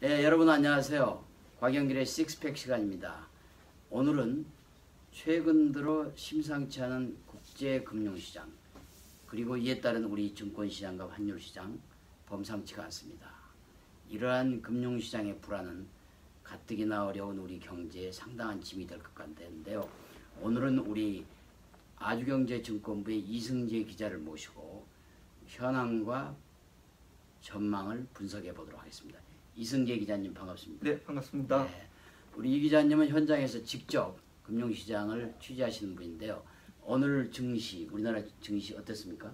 네, 여러분 안녕하세요. 곽영길의 식스팩 시간입니다. 오늘은 최근 들어 심상치 않은 국제금융시장 그리고 이에 따른 우리 증권시장과 환율시장 범상치가 않습니다. 이러한 금융시장의 불안은 가뜩이나 어려운 우리 경제에 상당한 짐이 될 것 같은데요. 오늘은 우리 아주경제증권부의 이승재 기자를 모시고 현황과 전망을 분석해 보도록 하겠습니다. 이승재 기자님 반갑습니다. 네, 반갑습니다. 네, 우리 이 기자님은 현장에서 직접 금융시장을 취재하시는 분인데요. 오늘 증시, 우리나라 증시 어땠습니까?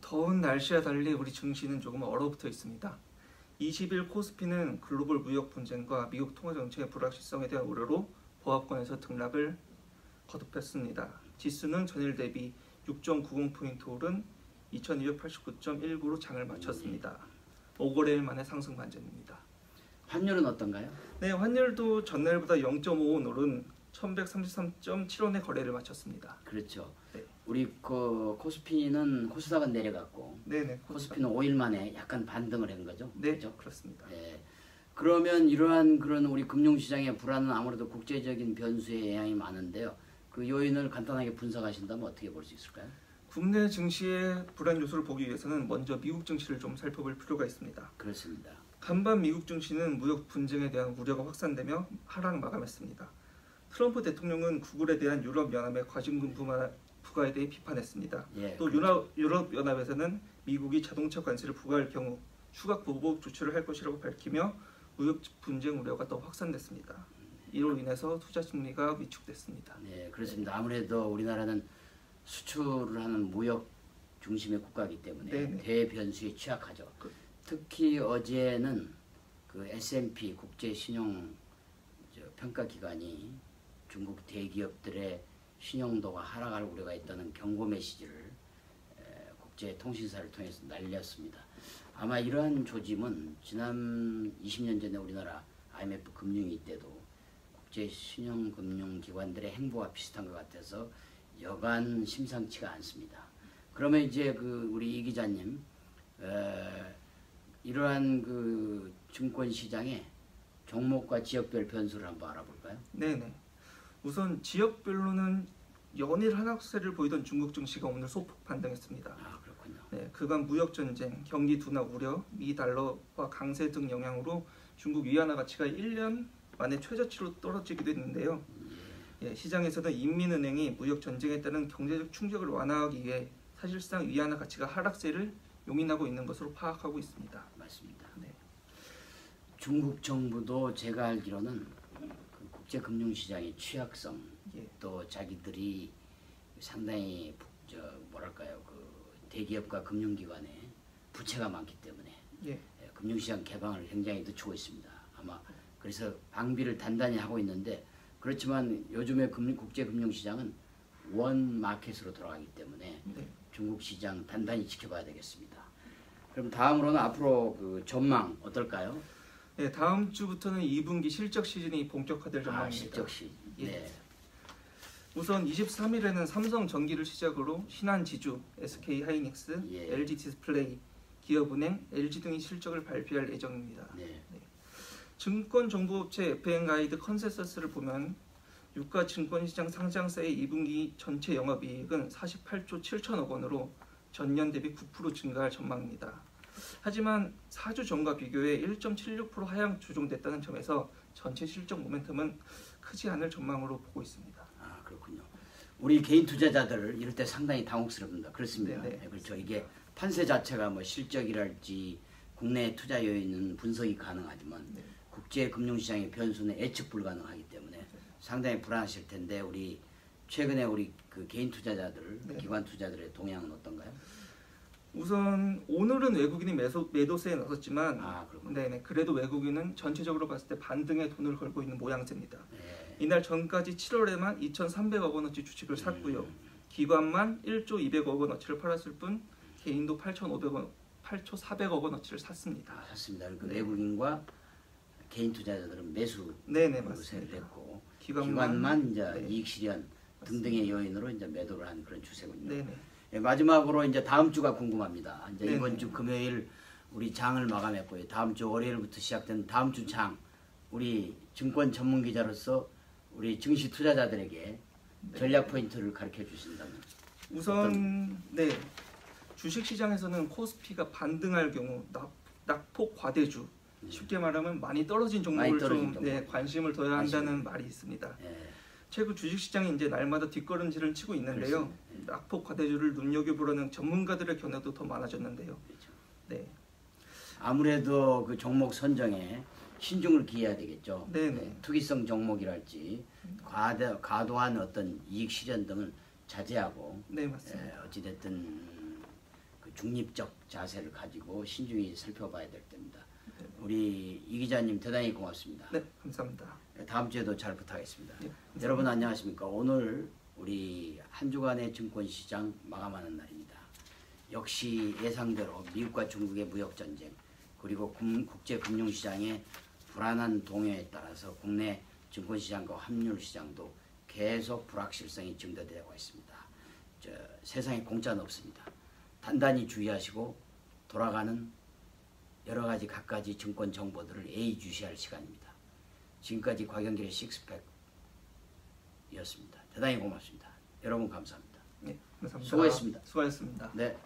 더운 날씨와 달리 우리 증시는 조금 얼어붙어 있습니다. 20일 코스피는 글로벌 무역 분쟁과 미국 통화 정책의 불확실성에 대한 우려로 보합권에서 등락을 거듭했습니다. 지수는 전일 대비 6.90포인트 오른 2289.19로 장을 마쳤습니다. 5거래일 만에 상승 반전입니다. 환율은 어떤가요? 네, 환율도 전날보다 0.5원 오른 1133.7원의 거래를 마쳤습니다. 그렇죠. 네. 우리 그 코스피는 코스닥은 내려갔고 네네. 코스피는 5일 만에 약간 반등을 한 거죠. 네, 그렇죠? 그렇습니다. 네. 그러면 이러한 그런 우리 금융시장의 불안은 아무래도 국제적인 변수의 영향이 많은데요. 그 요인을 간단하게 분석하신다면 어떻게 볼 수 있을까요? 국내 증시의 불안 요소를 보기 위해서는 먼저 미국 증시를 좀 살펴볼 필요가 있습니다. 그렇습니다. 간밤 미국 증시는 무역 분쟁에 대한 우려가 확산되며 하락 마감했습니다. 트럼프 대통령은 구글에 대한 유럽 연합의 과징금 부과에 대해 비판했습니다. 예. 또 유럽, 유럽 연합에서는 미국이 자동차 관세를 부과할 경우 추가 보복 조치를 할 것이라고 밝히며 무역 분쟁 우려가 더 확산됐습니다. 이로 인해서 투자 심리가 위축됐습니다. 네, 그렇습니다. 아무래도 우리나라는 수출을 하는 무역 중심의 국가이기 때문에 네네. 대변수에 취약하죠. 그- 특히 어제는 그 S&P 국제 신용 저 평가 기관이 중국 대기업들의 신용도가 하락할 우려가 있다는 경고 메시지를 에, 국제 통신사를 통해서 날렸습니다. 아마 이러한 조짐은 지난 20년 전에 우리나라 IMF 금융위 때도 국제 신용금융 기관들의 행보와 비슷한 것 같아서 여간 심상치가 않습니다. 그러면 이제 그 우리 이 기자님 에, 이러한 그 증권 시장의 종목과 지역별 변수를 한번 알아볼까요? 네네. 우선 지역별로는 연일 하락세를 보이던 중국 증시가 오늘 소폭 반등했습니다. 아 그렇군요. 네, 그간 무역 전쟁, 경기 둔화 우려, 미 달러화 강세 등 영향으로 중국 위안화 가치가 1년 만에 최저치로 떨어지기도 했는데요. 예, 시장에서는 인민은행이 무역 전쟁에 따른 경제적 충격을 완화하기 위해 사실상 위안화 가치가 하락세를 용인하고 있는 것으로 파악하고 있습니다. 맞습니다. 네. 중국 정부도 제가 알기로는 그 국제 금융 시장의 취약성 예, 또 자기들이 상당히 부- 저 뭐랄까요 그 대기업과 금융기관에 부채가 많기 때문에 예, 예, 금융시장 개방을 굉장히 늦추고 있습니다. 아마 그래서 방비를 단단히 하고 있는데 그렇지만 요즘의 금, 국제 금융시장은 원 마켓으로 돌아가기 때문에 네. 중국 시장 단단히 지켜봐야 되겠습니다. 그럼 다음으로는 앞으로 그 전망 어떨까요? 네, 다음 주부터는 2분기 실적 시즌이 본격화될 아, 전망입니다. 실적 시. 예. 네. 우선 23일에는 삼성 전기를 시작으로 신한지주, SK 하이닉스, 예. LG 디스플레이, 기업은행, LG 등이 실적을 발표할 예정입니다. 네. 증권정보업체 FN가이드 컨센서스를 보면 유가 증권시장 상장사의 2분기 전체 영업이익은 48조 7천억 원으로 전년 대비 9% 증가할 전망입니다. 하지만 4주 전과 비교해 1.76% 하향 조정됐다는 점에서 전체 실적 모멘텀은 크지 않을 전망으로 보고 있습니다. 아 그렇군요. 우리 개인 투자자들 이럴 때 상당히 당혹스럽습니다. 그렇습니다. 네네. 네, 그렇죠. 이게 판세 자체가 뭐 실적이랄지 국내 투자 요인은 분석이 가능하지만 네. 국제 금융시장의 변수는 예측 불가능하기 때문에 상당히 불안하실 텐데 우리 최근에 우리 그 개인 투자자들, 네. 기관 투자들의 동향은 어떤가요? 우선 오늘은 외국인이 매도, 매도세에 나섰지만 아. 네네, 그래도 외국인은 전체적으로 봤을 때 반등에 돈을 걸고 있는 모양새입니다. 네. 이날 전까지 7월에만 2,300억 원어치 주식을 샀고요. 음. 기관만 1조 200억 원어치를 팔았을 뿐 개인도 8,500원, 8,400억 원어치를 샀습니다. 아, 샀습니다. 그 네. 외국인과 개인 투자자들은 매수 네네 세를 맞습니다. 했고 기관만, 기관만 이제 네. 이익 실현 등등의 요인으로 이제 매도를 한 그런 추세군요. 네네 예, 마지막으로 이제 다음 주가 궁금합니다. 이제 네네. 이번 주 금요일 우리 장을 마감했고요. 다음 주 월요일부터 시작된 다음 주 장 우리 증권 전문 기자로서 우리 증시 투자자들에게 전략 포인트를 가르쳐 주신다면 우선 네 주식 시장에서는 코스피가 반등할 경우 낙, 낙폭 과대주 쉽게 말하면 많이 떨어진 종목을 많이 떨어진 좀 네, 종목. 관심을 둬야 한다는 말이 있습니다. 예, 최근 주식 시장이 이제 날마다 뒷걸음질을 치고 있는데요. 낙폭 과대주를 눈여겨보려는 전문가들의 견해도 더 많아졌는데요. 그렇죠. 네, 아무래도 그 종목 선정에 신중을 기해야 되겠죠. 네네. 네, 투기성 종목이랄지 과도, 과도한 어떤 이익 실현 등을 자제하고 네 맞습니다. 예, 어찌됐든 그 중립적 자세를 가지고 신중히 살펴봐야 될 때입니다. 우리 이 기자님 대단히 고맙습니다. 네 감사합니다. 다음 주에도 잘 부탁하겠습니다. 네, 여러분 안녕하십니까? 오늘 우리 한 주간의 증권 시장 마감하는 날입니다. 역시 예상대로 미국과 중국의 무역 전쟁 그리고 금- 국제 금융 시장의 불안한 동요에 따라서 국내 증권 시장과 환율 시장도 계속 불확실성이 증대되고 있습니다. 저, 세상에 공짜는 없습니다. 단단히 주의하시고 돌아가는 여러 가지 갖가지 증권 정보들을 예의 주시할 시간입니다. 지금까지 곽영길의 식스팩이었습니다. 대단히 고맙습니다. 여러분 감사합니다. 네 감사합니다. 수고했습니다. 수고하셨습니다. 네.